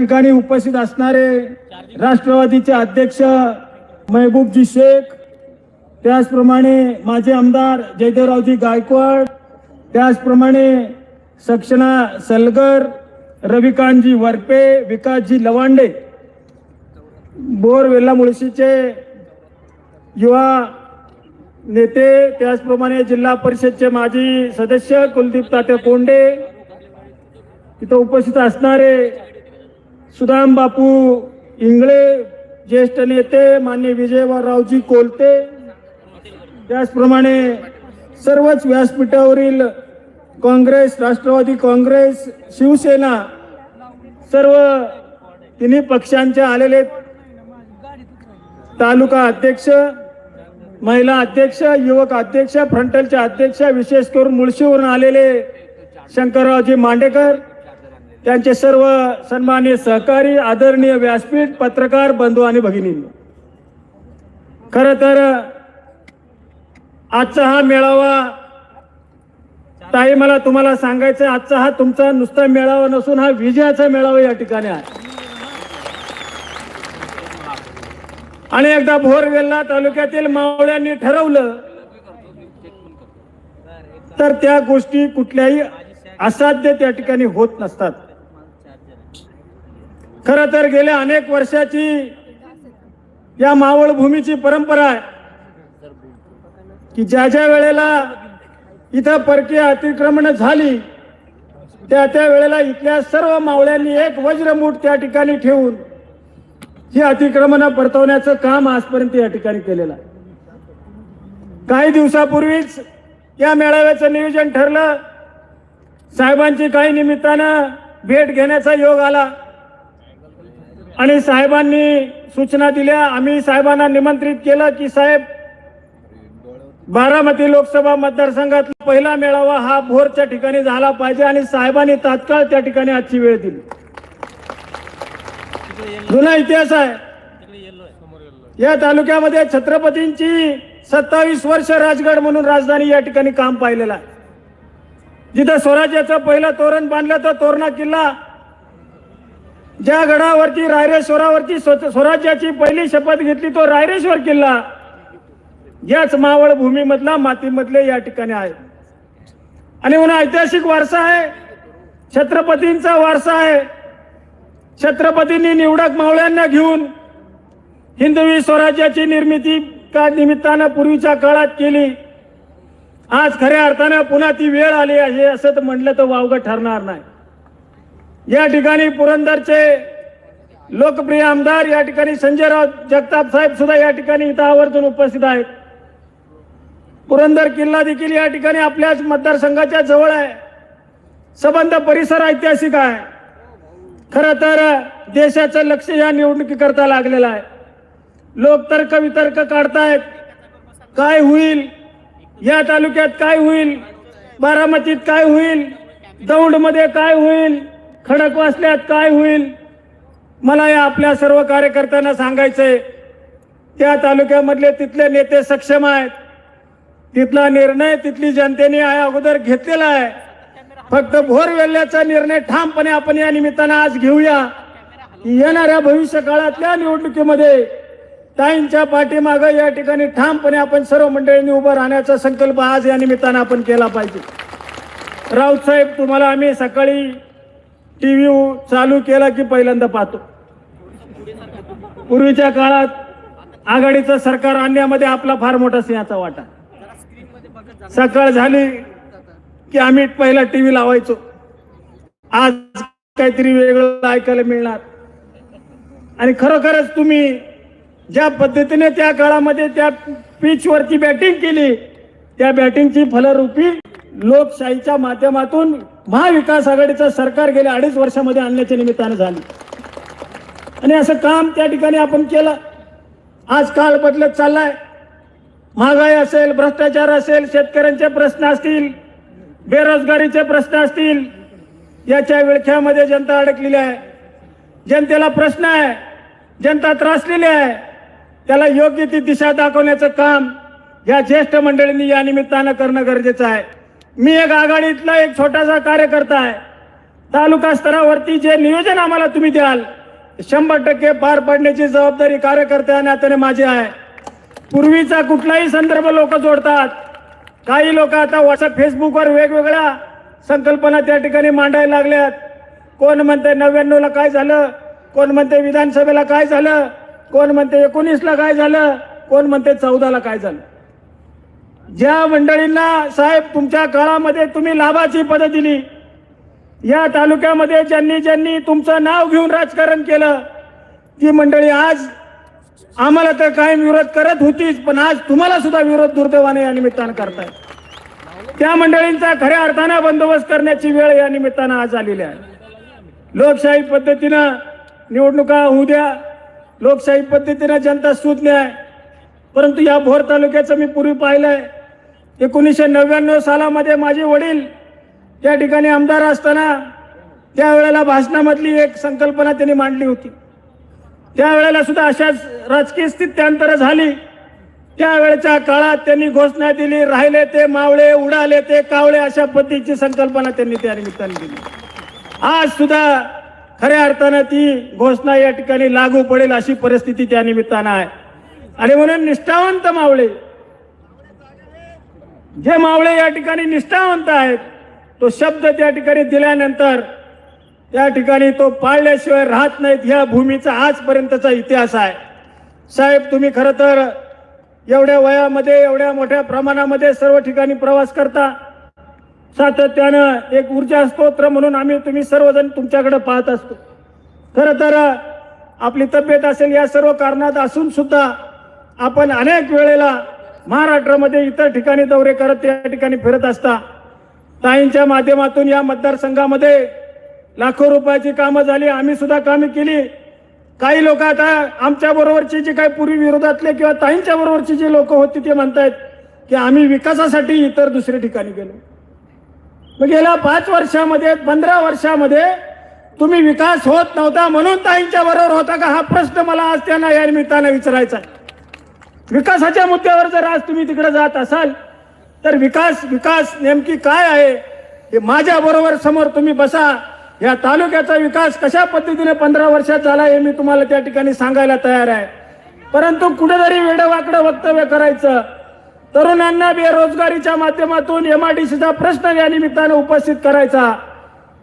ठिकाणी उपस्थित असणारे राष्ट्रवादीचे अध्यक्ष महबूबजी शेख त्याचप्रमाणे माझे आमदार जयदेवरावजी गायकवाड त्याचप्रमाणे सक्षणा सलगर रविकांतजी वरपे विकासजी लवांडे बोर वेल्ला मुळशीचे युवा नेते त्याचप्रमाणे जिल्हा परिषदचे माजी सदस्य कुलदीप तात्या कोंडे इथं उपस्थित असणारे सुदाम बापू इंगळे ज्येष्ठ नेते मान्य विजयरावजी कोलते त्याचप्रमाणे सर्वच व्यासपीठावरील काँग्रेस राष्ट्रवादी काँग्रेस शिवसेना सर्व तिन्ही पक्षांचे आलेले तालुका अध्यक्ष महिला अध्यक्ष युवक अध्यक्ष फ्रंटलच्या अध्यक्ष विशेष करून मुळशीवरून आलेले शंकररावजी मांडेकर त्यांचे सर्व सन्मान्य सहकारी आदरणीय व्यासपीठ पत्रकार बंधू आणि भगिनी. खर तर आजचा हा मेळावा ताई मला तुम्हाला सांगायचं आहे, आजचा हा तुमचा नुसता मेळावा नसून हा विजयाचा मेळावा या ठिकाणी आहे. आणि एकदा भोरवेल्ला तालुक्यातील मावळ्यांनी ठरवलं तर त्या गोष्टी कुठल्याही असाध्य त्या ठिकाणी होत नसतात. खर तर गेल्या अनेक वर्षाची या मावळ भूमीची परंपरा आहे. की ज्या ज्या वेळेला इथं परकीय अतिक्रमण झाली त्या त्या वेळेला इथल्या सर्व मावळ्यांनी एक वज्रमूठ त्या ठिकाणी ठेवून ही अतिक्रमण परतवण्याचं काम आजपर्यंत या ठिकाणी केलेलं आहे. काही दिवसापूर्वीच या मेळाव्याचं नियोजन ठरलं. साहेबांची काही निमित्तानं भेट घेण्याचा योग आला. आणि साहेबांनी सूचना दिल्या. आम्ही साहेबांना निमंत्रित केलं की साहेब बारामती लोकसभा मतदारसंघातला पहिला मेळावा हा भोरच्या ठिकाणी झाला पाहिजे आणि साहेबांनी तात्काळ त्या ठिकाणी आजची वेळ दिली. जुना इतिहास आहे. या तालुक्यामध्ये छत्रपतींची सत्तावीस वर्ष राजगड म्हणून राजधानी या ठिकाणी काम पाहिलेलं आहे. जिथं स्वराज्याचं पहिलं तोरण बांधलं तर तोरणा किल्ला ज्या गडावरती रायरेश्वरावरती स्व- स्वराज्याची पहिली शपथ घेतली तो रायरेश्वर किल्ला याच मावळ भूमीमधला मातीमधले या ठिकाणी आहे. आणि म्हणून ऐतिहासिक वारसा आहे. छत्रपतींचा वारसा आहे. छत्रपतींनी निवडक मावळ्यांना घेऊन हिंदवी स्वराज्याची निर्मिती का निमित्तानं पूर्वीच्या काळात केली. आज खऱ्या अर्थानं पुन्हा ती वेळ आली आहे असं तर म्हटलं तर वावगं ठरणार नाही. या ठिकाणी पुरंदरचे लोकप्रिय आमदार या ठिकाणी संजयराव जगताप साहेब सुद्धा या ठिकाणी इथं आवर्जून उपस्थित आहेत. पुरंदर किल्ला देखील या ठिकाणी आपल्याच मतदारसंघाच्या जवळ आहे. संबंध परिसर ऐतिहासिक आहे. खर तर देशाचं लक्ष या निवडणुकीकरता लागलेलं आहे. लोक तर्क वितर्क काढतायत. काय होईल? या तालुक्यात काय होईल? बारामतीत काय होईल? दौंडमध्ये काय होईल? खडकवासल्यात काय होईल? मला या आपल्या सर्व कार्यकर्त्यांना सांगायचंय. त्या तालुक्यामधले तिथले नेते सक्षम आहेत. तिथला निर्णय तिथली जनतेने या अगोदर घेतलेला आहे. फक्त भोर वेल्ल्याचा निर्णय ठामपणे आपण या निमित्तानं आज घेऊया. येणाऱ्या भविष्य काळातल्या निवडणुकीमध्ये ताईंच्या पाठीमागं या ठिकाणी ठामपणे आपण सर्व मंडळींनी उभं राहण्याचा संकल्प आज या निमित्तानं आपण केला पाहिजे. राऊत साहेब तुम्हाला आम्ही सकाळी टी व्ही हो, चालू केला की पहिल्यांदा पाहतो. पूर्वीच्या काळात आघाडीचं सरकार आणण्यामध्ये आपला फार मोठा सिंहाचा वाटा. सकाळ झाली की आम्ही पहिला टीव्ही लावायचो. आज काहीतरी वेगळं ऐकायला मिळणार. आणि खरोखरच तुम्ही ज्या पद्धतीने त्या काळामध्ये त्या पिचवरती बॅटिंग केली त्या बॅटिंगची फलरूपी लोकशाहीच्या माध्यमातून महाविकास आघाडीचं सरकार गेल्या अडीच वर्षामध्ये आणण्याच्या निमित्तानं झाली. आणि असं काम त्या ठिकाणी आपण केलं. आज काळ बदलत चाललाय. महागाई असेल भ्रष्टाचार असेल शेतकऱ्यांचे प्रश्न असतील बेरोजगारीचे प्रश्न असतील याच्या विळख्यामध्ये जनता अडकलेली आहे. जनतेला प्रश्न आहे. जनता त्रासलेली आहे. त्याला योग्य ती दिशा दाखवण्याचं काम या ज्येष्ठ मंडळींनी या निमित्तानं करणं गरजेचं आहे. मी एक आघाडीतला एक छोटासा कार्यकर्ता आहे. तालुका स्तरावरती जे नियोजन आम्हाला तुम्ही द्याल शंभर टक्के पार पाडण्याची जबाबदारी कार्यकर्त्या नात्याने माझी आहे. पूर्वीचा कुठलाही संदर्भ लोक जोडतात. काही लोक आता व्हॉट्सअप फेसबुकवर वेगवेगळ्या संकल्पना त्या ठिकाणी मांडायला लागल्यात. कोण म्हणते नव्याण्णवला काय झालं? कोण म्हणते विधानसभेला काय झालं? कोण म्हणते एकोणीसला काय झालं? कोण म्हणते चौदाला काय झालं? ज्या मंडळींना साहेब तुमच्या काळामध्ये तुम्ही लाभाची पदं दिली. या तालुक्यामध्ये ज्यांनी ज्यांनी तुमचं नाव घेऊन राजकारण केलं ती मंडळी आज आम्हाला तर कायम विरोध करत होतीच पण आज तुम्हाला सुद्धा विरोध दुर्दैवाने या निमित्तानं करताय त्या मंडळींचा खऱ्या अर्थानं बंदोबस्त करण्याची वेळ या निमित्तानं आज आलेली आहे. लोकशाही पद्धतीनं निवडणुका होऊ द्या लोकशाही पद्धतीनं जनता सुज्ञ आहे. परंतु या भोर तालुक्याचं मी पूर्वी पाहिलंय एकोणीसशे नव्याण्णव सालामध्ये माझे वडील त्या ठिकाणी आमदार असताना त्यावेळेला भाषणामधली एक संकल्पना त्यांनी मांडली होती. त्यावेळेला सुद्धा अशाच राजकीय स्थित्यांतर झाली. त्यावेळेच्या काळात त्यांनी घोषणा दिली राहिले ते मावळे उडाले ते कावळे अशा पद्धतीची संकल्पना त्यांनी त्या निमित्ताने दिली. आज सुद्धा खऱ्या अर्थानं ती घोषणा या ठिकाणी लागू पडेल अशी परिस्थिती त्या निमित्तानं आहे. आणि म्हणून निष्ठावंत मावळे जे मावळे या ठिकाणी निष्ठावंत आहेत तो शब्द त्या ठिकाणी दिल्यानंतर त्या ठिकाणी तो पाळल्याशिवाय राहत नाहीत ह्या भूमीचा आजपर्यंतचा इतिहास आहे. साहेब तुम्ही खरं तर एवढ्या वयामध्ये एवढ्या मोठ्या प्रमाणामध्ये सर्व ठिकाणी प्रवास करता. सातत्यानं एक ऊर्जा स्तोत्र म्हणून आम्ही तुम्ही सर्वजण तुमच्याकडे पाहत असतो. खरं तर आपली तब्येत असेल या सर्व कारणात असून सुद्धा आपण अनेक वेळेला महाराष्ट्रामध्ये इतर ठिकाणी दौरे करत त्या ठिकाणी फिरत असता ताईंच्या माध्यमातून या मतदारसंघामध्ये लाखो रुपयाची कामं झाली आम्ही सुद्धा कामे केली. काही लोक आता आमच्या बरोबरची जी काही पूर्वी विरोधातले किंवा ताईंच्या बरोबरची जी लोक होती ते म्हणतायत की आम्ही विकासासाठी इतर दुसऱ्या ठिकाणी गेलो. मग गेल्या पाच वर्षामध्ये पंधरा वर्षामध्ये तुम्ही विकास होत नव्हता म्हणून ताईंच्या बरोबर होता का? हा प्रश्न मला आज त्यांना या निमित्तानं विचारायचा आहे. विकासाच्या मुद्द्यावर जर आज तुम्ही तिकडे जात असाल तर विकास विकास नेमकी काय आहे हे माझ्या बरोबर समोर तुम्ही बसा. या तालुक्याचा विकास कशा पद्धतीने पंधरा वर्षात झाला हे मी तुम्हाला त्या ठिकाणी सांगायला तयार आहे. परंतु कुठेतरी वेडवाकडं वक्तव्य करायचं. तरुणांना बेरोजगारीच्या माध्यमातून एमआयडीसीचा प्रश्न या निमित्तानं उपस्थित करायचा.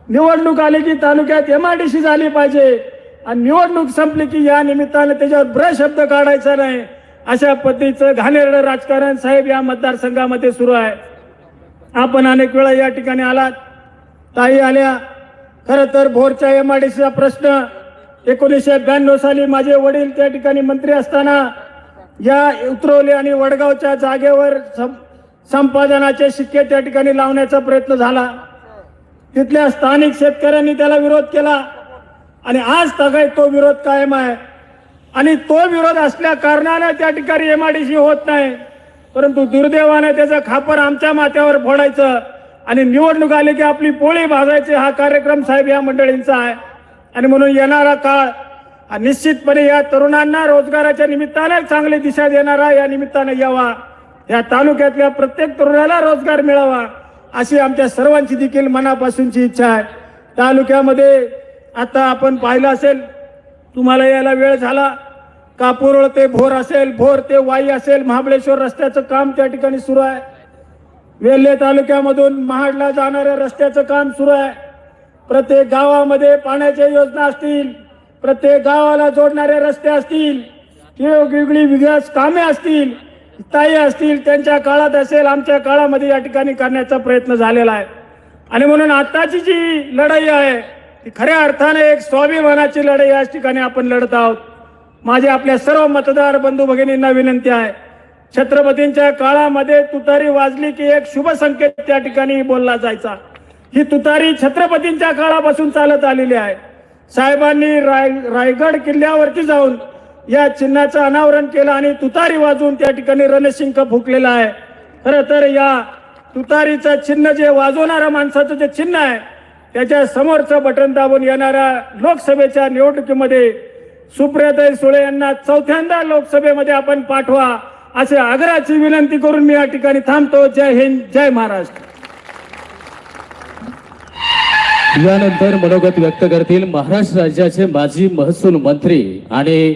निवडणूक आली की तालुक्यात एमआयडीसी झाली पाहिजे. आणि निवडणूक संपली की या निमित्तानं त्याच्यावर ब्र शब्द काढायचा नाही. अशा पद्धतीचं घाणेरडं राजकारण साहेब या मतदारसंघामध्ये सुरू आहे. आपण अनेक वेळा या ठिकाणी आलात. ताई आल्या. खरं तर भोरच्या एमआयडीसीचा प्रश्न एकोणीसशे ब्याण्णव साली माझे वडील त्या ठिकाणी मंत्री असताना या उतरवले आणि वडगावच्या जागेवर सं- संपादनाचे शिक्के त्या ठिकाणी लावण्याचा प्रयत्न झाला. तिथल्या स्थानिक शेतकऱ्यांनी त्याला विरोध केला. आणि आज तगाय तो विरोध कायम आहे. आणि तो विरोध असल्या कारणानं त्या ठिकाणी एमआयडीसी होत नाही. परंतु दुर्दैवाने त्याचं खापर आमच्या माथ्यावर फोडायचं आणि निवडणूक आली की आपली पोळी भाजायची हा कार्यक्रम साहेब या मंडळींचा आहे. आणि म्हणून येणारा काळ हा निश्चितपणे या तरुणांना रोजगाराच्या निमित्ताने चांगली दिशा देणारा या निमित्ताने यावा. या तालुक्यातल्या प्रत्येक तरुणाला रोजगार मिळावा अशी आमच्या सर्वांची देखील मनापासूनची इच्छा आहे. तालुक्यामध्ये आता आपण पाहिलं असेल तुम्हाला यायला वेळ झाला. कापूरळ ते भोर असेल भोर ते वाई असेल महाबळेश्वर रस्त्याचं काम त्या ठिकाणी सुरू आहे. वेल्हे तालुक्यामधून महाडला जाणाऱ्या रस्त्याचं काम सुरू आहे. प्रत्येक गावामध्ये पाण्याच्या योजना असतील प्रत्येक गावाला जोडणारे रस्ते असतील किंवा वेगवेगळी विकास कामे असतील ताई असतील त्यांच्या काळात असेल आमच्या काळामध्ये या ठिकाणी करण्याचा प्रयत्न झालेला आहे. आणि म्हणून आताची जी लढाई आहे ती खऱ्या अर्थाने एक स्वाभिमानाची लढाई याच ठिकाणी आपण लढत आहोत. माझी आपल्या सर्व मतदार बंधू भगिनींना विनंती आहे. छत्रपतींच्या काळामध्ये तुतारी वाजली की एक शुभ संकेत त्या ठिकाणी बोलला जायचा. ही तुतारी छत्रपतींच्या काळापासून चालत आलेली आहे. साहेबांनी राय रायगड किल्ल्यावरती जाऊन या चिन्हाचं अनावरण केलं आणि तुतारी वाजून त्या ठिकाणी रणशिंक फुकलेला आहे. खरं तर या तुतारीचं चिन्ह जे वाजवणाऱ्या माणसाचं जे चिन्ह आहे त्याच्या समोरचं बटन दाबून येणाऱ्या लोकसभेच्या निवडणुकीमध्ये सुप्रियाताई सुळे यांना चौथ्यांदा लोकसभेमध्ये आपण पाठवा असे आग्रहाची विनंती करून मी या ठिकाणी थांबतो. जय हिंद जय महाराष्ट्र. यानंतर मनोगत व्यक्त करतील महाराष्ट्र राज्याचे माजी महसूल मंत्री आणि